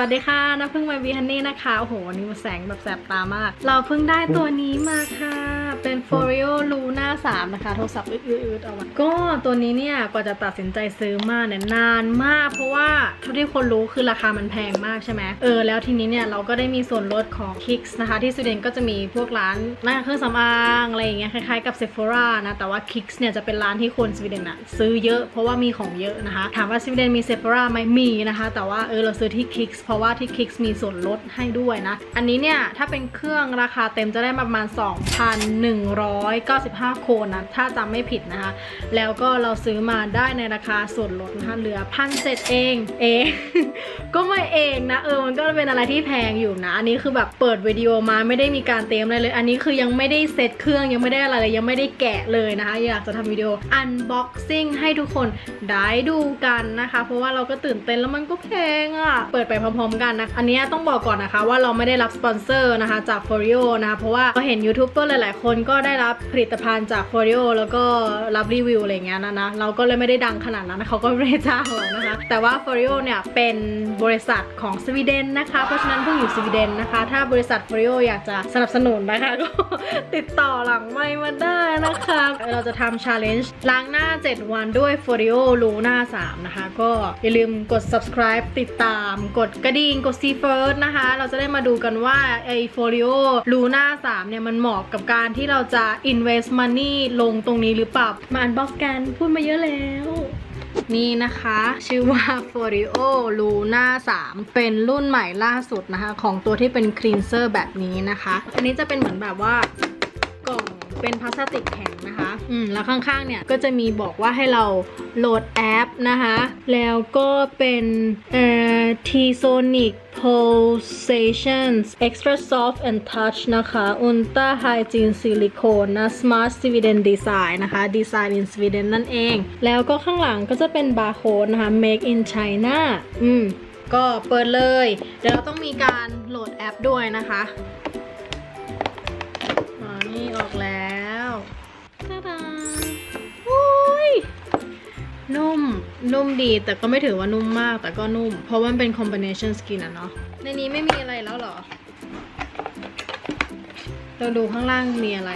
วัสดีค่ะน้าพึ่งมาบีฮันนี่นะคะ โอ้โห วันนี้มาแสงแบบแสบตามาก เราเพิ่งได้ตัวนี้มาค่ะ เป็น f o r i o Luna 3 นะคะ โทรศัพท์อืดๆเอาไว้ก็ตัวนี้เนี่ย กว่าจะตัดสินใจซื้อมาเนี่ยนานมาก เพราะว่าเท่าที่คนรู้คือราคามันแพงมากใช่ไหมเออ แล้วทีนี้เนี่ย เราก็ได้มีส่วนลดของ Kicks นะคะ ที่สวีเดนก็จะมีพวกร้านร้านเครื่องสำอางอะไรอย่างเงี้ยคล้ายๆกับ Sephora นะ แต่ว่า Kicks เนี่ยจะเป็นร้านที่คนสวีเดนอะซื้อเยอะ เพราะว่ามีของเยอะนะคะ ถามว่าสวีเดนมี Sephora ไหมมีนะคะ แต่ว่าเออเราซื้อที่ Kicks เพราะว่าที่ Kicks มีส่วนลดให้ด้วยนะ อันนี้เนี่ยถ้าเป็นเครื่องราคาเต็มจะได้ประมาณ195 โคนนะถ้าจำไม่ผิดนะคะ แล้วก็เราซื้อมาได้ในราคาส่วนลดนะคะเหลือพันเศษเองเอง ก็ไม่เองนะ เออมันก็เป็นอะไรที่แพงอยู่นะ อันนี้คือแบบเปิดวิดีโอมาไม่ได้มีการเตรียมอะไรเลย อันนี้คือยังไม่ได้เซตเครื่องยังไม่ได้อะไรเลยยังไม่ได้แกะเลยนะคะ อยากจะทำวิดีโอ unboxing ให้ทุกคนได้ดูกันนะคะ เพราะว่าเราก็ตื่นเต้นแล้วมันก็แพงอะ่ะ เปิดไปพร้อมๆกันนะ อันนี้ต้องบอกก่อนนะคะว่าเราไม่ได้รับสปอนเซอร์นะคะจาก f o r i o นะคะเพราะว่าเราเห็นยูทูบเบอร์หลายๆคนก็ได้รับผลิตภัณฑ์จาก f o r i o แล้วก็รับรีวิวอะไรอย่างเงี้ยนะนะเราก็เลยไม่ได้ดังขนาดนั้นเขาก็ไม่ได้จ้างเรานะคะ แต่ว่า f o r i o เนี่ยเป็นบริษัทของสวีเดนนะคะ เพราะฉะนั้นเพิ่งอยู่สวีเดนนะคะ ถ้าบริษัท f o r i o ออยากจะสนับสนุนนะคะก็ติดต่อหลังไม่มาได้นะคะ เราจะทำ challenge ล้างหน้า 7 วันด้วย f o r i o Luna 3นะคะ ก็อย่าลืมกด subscribe ติดตาม กดกระดิ่งกด see first นะคะ เราจะได้มาดูกันว่าไอ้ f o r i o Luna 3เนี่ยมันเหมาะกับการที่เราจะ invest money ลงตรงนี้หรือเปล่า มาอันบ็อกกัน พูดมาเยอะแล้ว นี่นะคะ ชื่อว่า f o r i o Luna 3 เป็นรุ่นใหม่ล่าสุดนะคะ ของตัวที่เป็น cleanser แบบนี้นะคะ อันนี้จะเป็นเหมือนแบบว่ากล่องเป็นพลาสติกแข็งนะคะ อืม แล้วข้างๆ เนี่ย ก็จะมีบอกว่าให้เราโหลดแอปนะคะ แล้วก็เป็นเอ่อ T-Sonic Pulsations Extra Soft and Touch นะคะ Ultra Hygiene Silicone นะ Smart Sweden Design นะคะ Design in Sweden นั่นเอง แล้วก็ข้างหลังก็จะเป็นบาร์โค้ดนะคะ Make in China อืม ก็เปิดเลย เดี๋ยวเราต้องมีการโหลดแอปด้วยนะคะอ๋อนี่ออกแล้วตาดาอุ้ย นุ่ม นุ่มดีแต่ก็ไม่ถือว่านุ่มมาก แต่ก็นุ่ม เพราะว่ามันเป็น combination skin อะเนาะ ในนี้ไม่มีอะไรแล้วเหรอ เราดูข้างล่างมีอะไร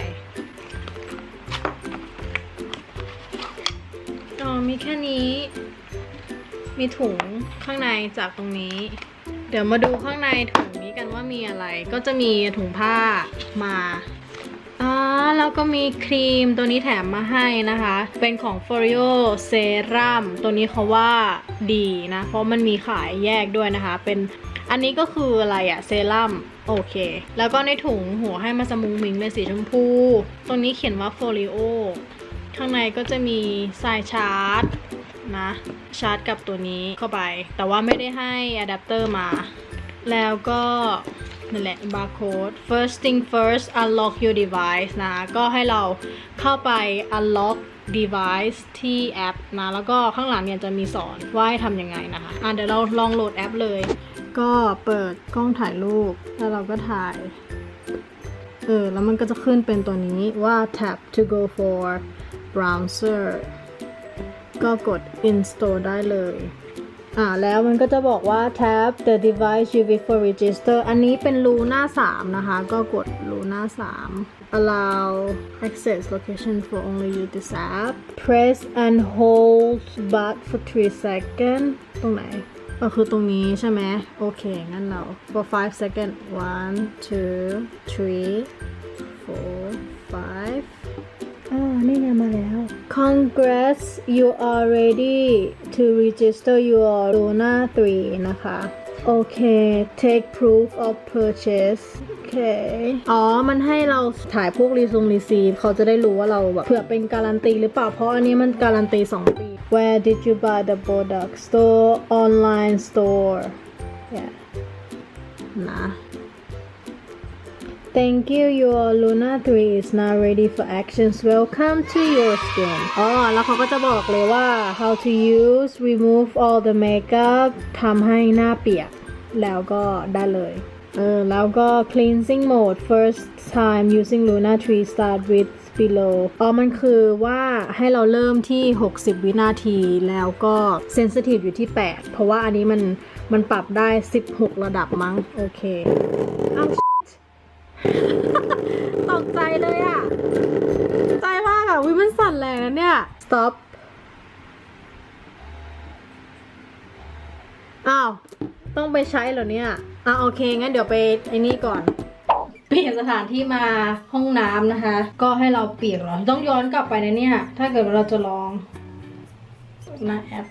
อ๋อ มีแค่นี้ มีถุงข้างในจากตรงนี้ เดี๋ยวมาดูข้างในถุงนี้กันว่ามีอะไร ก็จะมีถุงผ้ามา อ๋อแล้วก็มีครีมตัวนี้แถมมาให้นะคะ เป็นของ f o r i o Serum ตัวนี้เขาว่าดีนะ เพราะมันมีขายแยกด้วยนะคะ เป็นอันนี้ก็คืออะไรอะเซรั่มโอเค แล้วก็ในถุงหัวให้มาสมุงมิงเป็นสีชมพู ตรงนี้เขียนว่า f o r i o ข้างในก็จะมีสายชาร์จนะชาร์จกับตัวนี้เข้าไป แต่ว่าไม่ได้ให้อะแดปเตอร์มา แล้วก็ นั่นแหละ barcode first thing first unlock your device นะ ก็ให้เราเข้าไป unlock device ที่แอปนะ แล้วก็ข้างหลังเนี่ยจะมีสอนว่าให้ทำยังไงนะคะ อะเดี๋ยวเราลองโหลดแอปเลย ก็เปิดกล้องถ่ายรูป แล้วเราก็ถ่าย เออ แล้วมันก็จะขึ้นเป็นตัวนี้ว่า tap to go for browser ก็กด install ได้เลย อ่าแล้วมันก็จะบอกว่า tap the device you wish for register อันนี้เป็น Luna 3นะคะ ก็กด Luna 3 allow access location for only you this app press and hold but for 3 seconds ตรงไหนก็คือตรงนี้ใช่ไหมโอเค งั้นเรา for 5 seconds 1 2 3 4 5อ่า นี่ไงมาแล้ว Congrats you are ready to register your Luna 3 นะคะ โอเค take proof of purchase โอเค อ๋อ มันให้เราถ่ายพวกรีซงรีซีฟเขาจะได้รู้ว่าเราแบบเผื่อเป็นการันตีหรือเปล่า เพราะอันนี้มันการันตี 2 ปี Where did you buy the product store online store yeah นะ Thank you your Luna 3 is now ready for actions welcome to your skin อ๋อ แล้วเขาก็จะบอกเลยว่า how to use remove all the makeup ทำให้หน้าเปียก แล้วก็ได้เลยเออแล้วก็ cleansing mode first time using Luna 3 start with below อ๋อ มันคือว่าให้เราเริ่มที่ 60 วินาทีแล้วก็ sensitive อยู่ที่ 8 เพราะว่าอันนี้มันมันปรับได้ 16 ระดับมั้ง โอเค เอ้า ตกใจเลยอะใจมากอะวิมันสั่นแรงนะเนี่ย stop อ้าว ต้องไปใช้เหรอเนี่ยอะโอเค งั้นเดี๋ยวไปไอ้นี่ก่อน เปลี่ยนสถานที่มาห้องน้ำนะคะ ก็ให้เราเปียกเหรอ ต้องย้อนกลับไปนะเนี่ย ถ้าเกิดเราจะลองหน้าแอป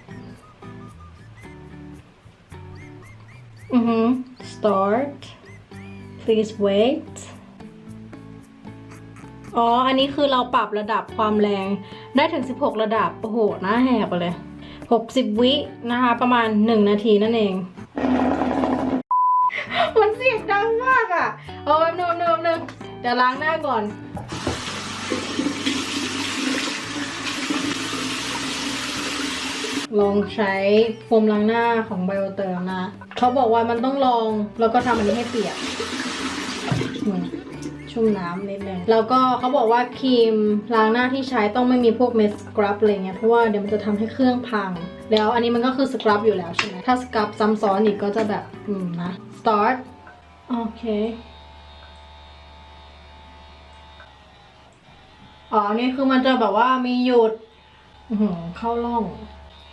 อือฮึ start please wait อ๋อ อันนี้คือเราปรับระดับความแรงได้ถึง 16 ระดับ โอ้โห หน้าแหกไปเลย 60 วินะคะ ประมาณ 1 นาทีนั่นเอง มันเสียงดังมากอะ่ะ เอาแป๊บนึงแป๊บนึงนึงเดี๋ยวล้างหน้าก่อนลองใช้โฟมล้างหน้าของไบโอเตอร์นะ เขาบอกว่ามันต้องลองแล้วก็ทำอันนี้ให้เปียก ชุ่มน้ำนิดนึงแล้วก็เขาบอกว่าครีมล้างหน้าที่ใช้ต้องไม่มีพวกเมสสครับอะไรเงี้ยเพราะว่าเดี๋ยวมันจะทำให้เครื่องพัง แล้วอันนี้มันก็คือสครับอยู่แล้วใช่ไหมถ้าสครับซ้ำซ้อนอีกก็จะแบบอืมนะ start โอเคอ๋อนี่คือมันจะแบบว่ามีหยุดเข้าร่อง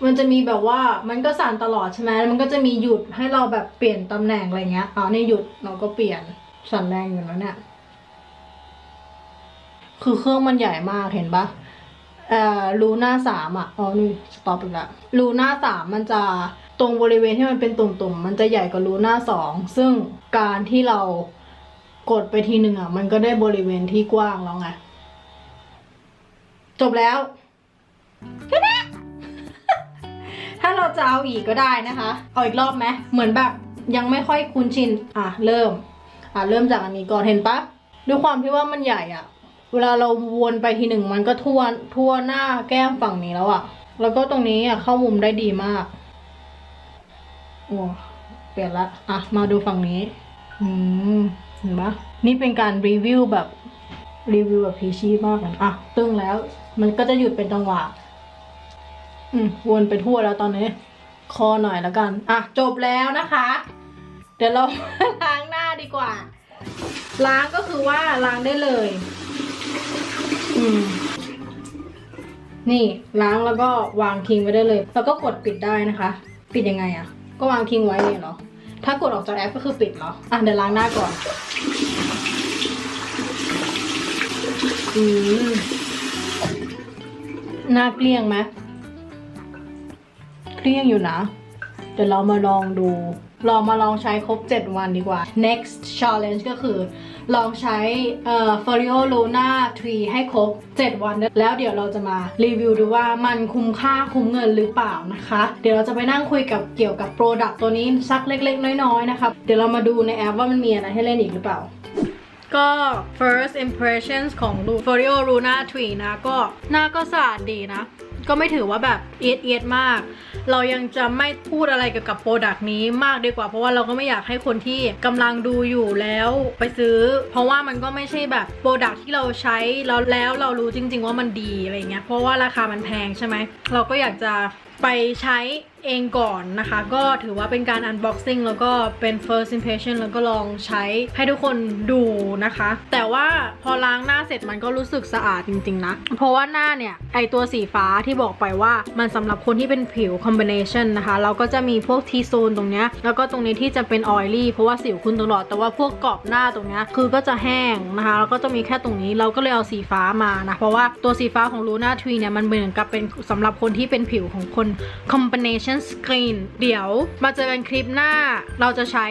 มันจะมีแบบว่ามันก็สั่นตลอดใช่ไหมแล้วมันก็จะมีหยุดให้เราแบบเปลี่ยนตำแหน่งอะไรเงี้ยอ๋อนี่หยุดเราก็เปลี่ยนสั่นแรงอยู่นะเนี่ย คือเครื่องมันใหญ่มากเห็นปะเอ่อรูหน้าสามอะ อ๋อ นี่สต็อปอีกแล้วรูหน้าสามมันจะตรงบริเวณที่มันเป็นตุ่มๆ มันจะใหญ่กว่ารูหน้าสอง ซึ่งการที่เรากดไปทีหนึ่งอะ มันก็ได้บริเวณที่กว้างแล้วไง จบแล้วถ้าเราจะเอาอีกก็ได้นะคะ เอาอีกรอบไหม เหมือนแบบยังไม่ค่อยคุ้นชิน อะ เริ่ม อะ เริ่มจากอันนี้ก่อนเห็นปะด้วยความที่ว่ามันใหญ่อะ เวลาเราวนไปทีหนึ่งมันก็ทั่วทั่วหน้าแก้มฝั่งนี้แล้วอะแล้วก็ตรงนี้อะเข้ามุมได้ดีมากโอ้เปลี่ยนละอะมาดูฝั่งนี้ อืมเห็นปะนี่เป็นการรีวิวแบบรีวิวแบบพีชีมากเลยอะตึงแล้ว มันก็จะหยุดเป็นจังหวะ อืมวนไปทั่วแล้วตอนนี้ คอหน่อยแล้วกัน อะจบแล้วนะคะ เดี๋ยวเราล้างหน้าดีกว่า ล้างก็คือว่าล้างได้เลย อืม นี่ล้างแล้วก็วางทิ้งไว้ได้เลย แล้วก็กดปิดได้นะคะ ปิดยังไงอะ่ะ ก็วางทิ้งไว้เนี่ยเหรอ ถ้ากดออกจากแอปก็คือปิดเหรอ อะเดี๋ยวล้างหน้าก่อน อืมหน้าเกลี้ยงไหมเกลี้ยงอยู่นะ เดี๋ยวเรามาลองดูลองมาลองใช้ครบ 7 วันดีกว่า next challenge ก็คือ ลองใช้เอ่อ f o r i o Luna 3 ให้ครบ 7 วัน แล้วเดี๋ยวเราจะมารีวิวดูว่ามันคุ้มค่าคุ้มเงินหรือเปล่านะคะ เดี๋ยวเราจะไปนั่งคุยกับเกี่ยวกับ Product ตัวนี้สักเล็ก ๆ น้อยๆนะคะเดี๋ยวเรามาดูในแอปว่ามันมีอะไรให้เล่นอีกหรือเปล่าก็ first impressions ของ f o r i o Luna 3 นะก็หน้าก็สะอาดดีนะ ก็ไม่ถือว่าแบบเอียดเอียดมาก เรายังจะไม่พูดอะไรเกี่ยวกับโปรดักต์นี้มากดีกว่า เพราะว่าเราก็ไม่อยากให้คนที่กำลังดูอยู่แล้วไปซื้อ เพราะว่ามันก็ไม่ใช่แบบโปรดักต์ที่เราใช้แล้วแล้วเรารู้จริง ๆ ว่ามันดีอะไรเงี้ยเพราะว่าราคามันแพงใช่ไหมเราก็อยากจะไปใช้ เองก่อนนะคะ ก็ถือว่าเป็นการ unboxing แล้วก็เป็น first impression แล้วก็ลองใช้ให้ทุกคนดูนะคะ แต่ว่าพอล้างหน้าเสร็จมันก็รู้สึกสะอาดจริง ๆ นะ เพราะว่าหน้าเนี่ย ไอตัวสีฟ้าที่บอกไปว่ามันสำหรับคนที่เป็นผิว combination นะคะ เราก็จะมีพวก T zone ตรงเนี้ยแล้วก็ตรงนี้ที่จะเป็น oily เพราะว่าสิวคุณตลอด แต่ว่าพวกกรอบหน้าตรงเนี้ยคือก็จะแห้งนะคะ แล้วก็จะมีแค่ตรงนี้เราก็เลยเอาสีฟ้ามานะ เพราะว่าตัวสีฟ้าของ Luna 3เนี่ยมันเหมือนกับเป็นสำหรับคนที่เป็นผิวของคน combination skin เดี๋ยวมาเจอกันคลิปหน้า เราจะใช้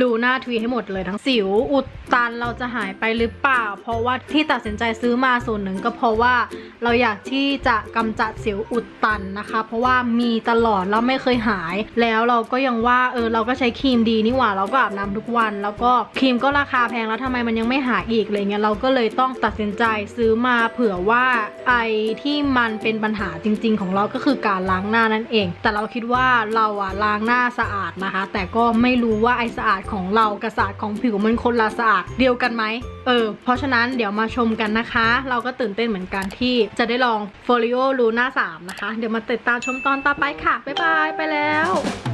ลูน่าทวีให้หมดเลยทั้งสิวอุดตันเราจะหายไปหรือเปล่า เพราะว่าที่ตัดสินใจซื้อมาส่วนหนึ่งก็เพราะว่าเราอยากที่จะกำจัดสิวอุดตันนะคะ เพราะว่ามีตลอดแล้วไม่เคยหาย แล้วเราก็ยังว่าเออเราก็ใช้ครีมดีนี่หว่าเราก็อาบน้ำทุกวัน แล้วก็ครีมก็ราคาแพงแล้วทำไมมันยังไม่หายอีกอะไรเงี้ยเราก็เลยต้องตัดสินใจซื้อมาเผื่อว่าไอที่มันเป็นปัญหาจริง ๆ ของเราก็คือการล้างหน้านั่นเอง แต่เราคิดว่าเราอะล้างหน้าสะอาดนะคะ แต่ก็ไม่รู้ว่าไอสะอาดของเรากับสะอาดของผิวมันคนละสะอาดเดียวกันไหมเออเพราะฉะนั้นเดี๋ยวมาชมกันนะคะ เราก็ตื่นเต้นเหมือนกันที่จะได้ลอง Folio Luna 3 นะคะ เดี๋ยวมาติดตามชมตอนต่อไปค่ะ บ๊ายบาย ไปแล้ว